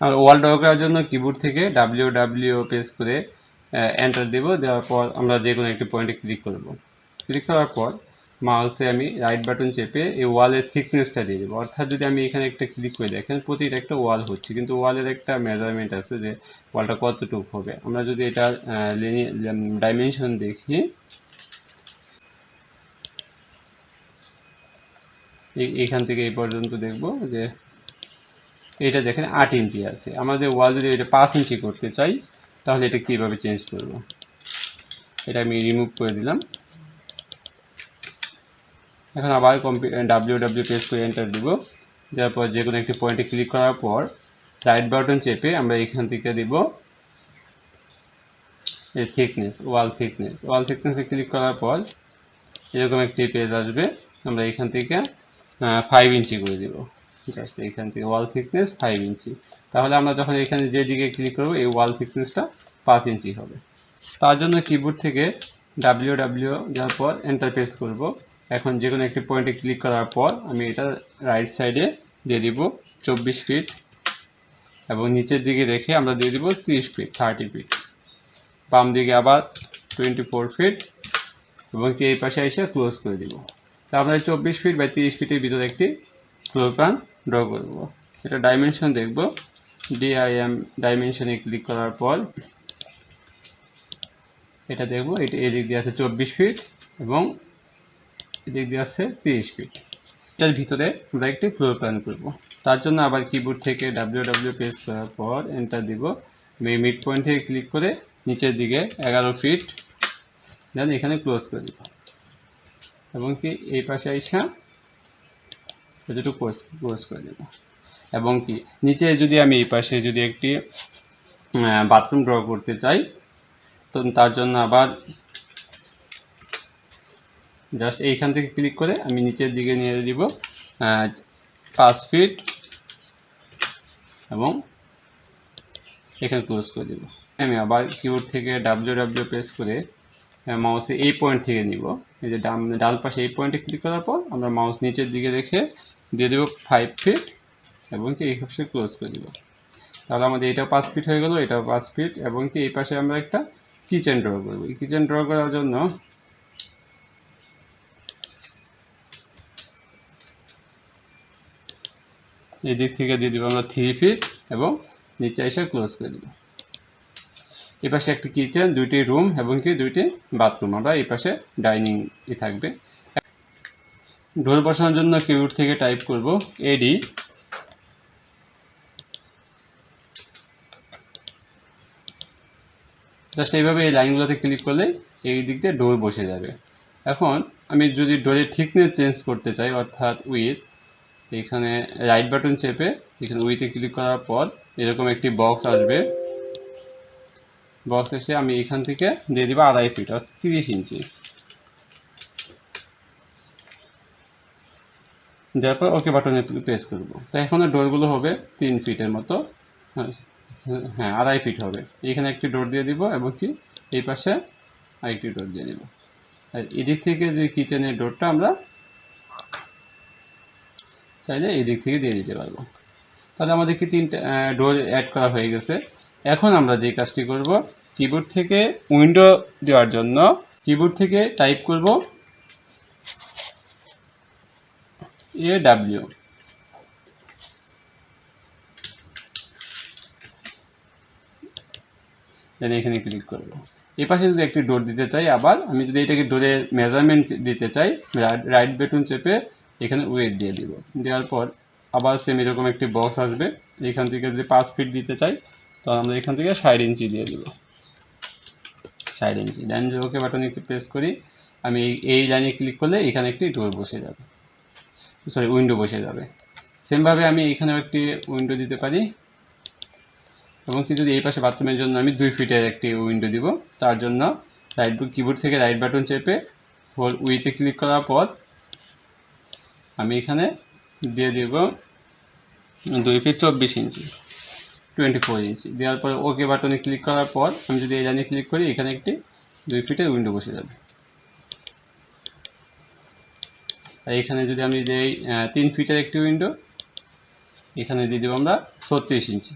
আর ওয়াল করার জন্য কিবোর্ড থেকে ডাব্লিউ ডাব্লিউ প্রেস করে এন্টার দেব। দেওয়ার পর আমরা যে কোনো একটি পয়েন্টে ক্লিক করব। ক্লিক করার পর মাউসে আমি রাইট বাটন চেপে এই ওয়ালের থিকনেসটা দিয়ে দেবো। অর্থাৎ যদি আমি এখানে একটা ক্লিক করে দেখেন, প্রতিটা একটা ওয়াল হচ্ছে। কিন্তু ওয়ালের একটা মেজারমেন্ট আছে যে ওয়ালটা কতটুকু হবে। আমরা যদি এটা ডাইমেনশন দেখি এইখান থেকে এই পর্যন্ত দেখব যে এটা দেখেন আট ইঞ্চি আছে। আমাদের ওয়াল যদি এটা পাঁচ ইঞ্চি করতে চাই, তাহলে এটা কীভাবে চেঞ্জ করব? এটা আমি রিমুভ করে দিলাম। এখন আবার ডাব্লিউ ডাব্লিউ প্রেস করে এন্টার দিব। দেওয়ার পর যে কোনো একটি পয়েন্টে ক্লিক করার পর রাইট বাটন চেপে আমরা এখান থেকে দিব এই থিকনেস ওয়াল থিকনেস ওয়াল থিকনেসে ক্লিক করার পর এরকম একটি পেজ আসবে। আমরা এখান থেকে ফাইভ ইঞ্চি করে দিব। জাস্ট এখান থেকে ওয়াল থিকনেস ফাইভ ইঞ্চি তাহলে আমরা যখন এখানে যে দিকে ক্লিক করব, এই ওয়াল থিকনেসটা পাঁচ ইঞ্চি হবে। তার জন্য কিবোর্ড থেকে ডাব্লিউ ডাব্লিউ যাওয়ার পর এন্টার প্রেস করব। এখন যে কোনো একটি পয়েন্টে ক্লিক করার পর আমি এটা রাইট সাইডে দিয়ে দিব চব্বিশ ফিট এবং নিচের দিকে রেখে আমরা দিয়ে দিব তিরিশ ফিট থার্টি ফিট বাম দিকে আবার টোয়েন্টি ফোর ফিট এবং কি এই পাশে এসে ক্লোজ করে দিব। তা আমরা চব্বিশ ফিট বা তিরিশ ফিটের ভিতরে একটি ফ্লোর প্ল্যান ড্র করব। এটা ডাইমেনশন দেখব। ডিআইএম ডাইমেনশনে ক্লিক করার পর এটা দেখব, এটা এদিক দিয়ে আছে চব্বিশ ফিট এবং এদিক দিয়ে আছে তিরিশ ফিট এটার ভিতরে আমরা একটি ফ্লোর প্ল্যান করব। তার জন্য আবার কিবোর্ড থেকে ডাব্লিউ ডাব্লিউ প্রেস করার পর এন্টার দিব। মিড পয়েন্ট থেকে ক্লিক করে নিচের দিকে এগারো ফিট দেন এখানে ক্লোজ করে দিব। এবং কি এই পাশে আইসা এতটুকু ক্লোজ করে দেব। এবং কি, নিচে যদি আমি এই পাশে যদি একটি বাথরুম ড্র করতে চাই, তো তার জন্য আবার জাস্ট এইখান থেকে ক্লিক করে আমি নিচের দিকে নিয়ে দিব পাঁচ ফিট এবং এখানে ক্লোজ করে দিব। আমি আবার কিবোর্ড থেকে ডাব্লিউ ডাব্লিউ প্রেস করে মাউসে এই পয়েন্ট থেকে নিব। এই যে ডান পাশে এই পয়েন্টে ক্লিক করার পর আমরা মাউস নিচের দিকে রেখে দিয়ে দেবো ফাইভ ফিট এবং কি এই পাশে ক্লোজ করে দিব। তাহলে আমাদের এটা পাঁচ ফিট হয়ে গেল, এটাও পাঁচ ফিট এবং কি এই পাশে আমরা একটা কিচেন ড্র করব এই কিচেন ড্র করার জন্য এই দিক থেকে দিয়ে দিব আমরা থ্রি ফিট এবং নিচে এসে ক্লোজ করে দিব। এই পাশে একটি কিচেন দুইটি রুম এবং কি দুইটি বাথরুম আমরা এই পাশে ডাইনিং থাকবে। ডোর বসানোর জন্য কিবোর্ড থেকে টাইপ করব এডি জাস্ট এইভাবে এই লাইনগুলোতে ক্লিক করলে এই দিক দিয়ে ডোর বসে যাবে। এখন আমি যদি ডোরের থিকনেস চেঞ্জ করতে চাই, অর্থাৎ উইথ, এখানে রাইট বাটন চেপে, এখানে উইথে ক্লিক করার পর এরকম একটি বক্স আসবে। বক্স এসে আমি এখান থেকে দিয়ে দিব আড়াই ফিট, অর্থাৎ তিরিশ ইঞ্চি। দেওয়ার পর ওকে বাটনে প্রেস করব। তো এখন ডোরগুলো হবে তিন ফিটের মতো। হ্যাঁ আড়াই ফিট হবে। এখানে একটি ডোর দিয়ে দিব এবং কি, এই পাশে আরেকটি ডোর দিয়ে দিব। আর এদিক থেকে যে কিচেনের ডোরটা আমরা চাইলে এদিক থেকে দিয়ে দিতে পারব। তাহলে আমাদের কি তিনটা ডোর অ্যাড করা হয়ে গেছে। এখন আমরা যে কাজটি করব কিবোর্ড থেকে উইন্ডো দেওয়ার জন্য। কিবোর্ড থেকে টাইপ করব এ ডাব্লিউ এখানে ক্লিক করব। এই পাশে যদি একটি ডোর দিতে চাই আবার, আমি যদি এটাকে ডোরের মেজারমেন্ট দিতে চাই রাইট বেটন চেপে এখানে ওয়েট দিয়ে দিব। দেওয়ার পর আবার সেম এরকম একটি বক্স আসবে। এখান থেকে যদি পাঁচ ফিট দিতে চাই তো আমরা এখান থেকে ষাট ইঞ্চি দিয়ে দিব। ষাট ইঞ্চি দেন ওকে বাটনে প্রেস করি। আমি এই লাইনে ক্লিক করলে এখানে একটি ডোর বসে যাবে। সরি উইন্ডো বসে যাবে। সেমভাবে আমি এখানেও একটি উইন্ডো দিতে পারি। এবং কি যদি এই পাশে বাথরুমের জন্য আমি দুই ফিটের একটি উইন্ডো দিব, তার জন্য রাইট কিবোর্ড থেকে রাইট বাটন চেপে হোল উইথে ক্লিক করার পর আমি এখানে দিয়ে দেব দুই ফিট চব্বিশ ইঞ্চি টোয়েন্টি ফোর ইঞ্চি। দেওয়ার পর ওকে বাটনে ক্লিক করার পর আমি যদি এই লাইনে ক্লিক করি, এখানে একটি দুই ফিটের উইন্ডো বসে যাবে। আর এখানে যদি আমি দেই তিন ফিটের একটি উইন্ডো এখানে দিয়ে দেবো আমরা ছত্রিশ ইঞ্চি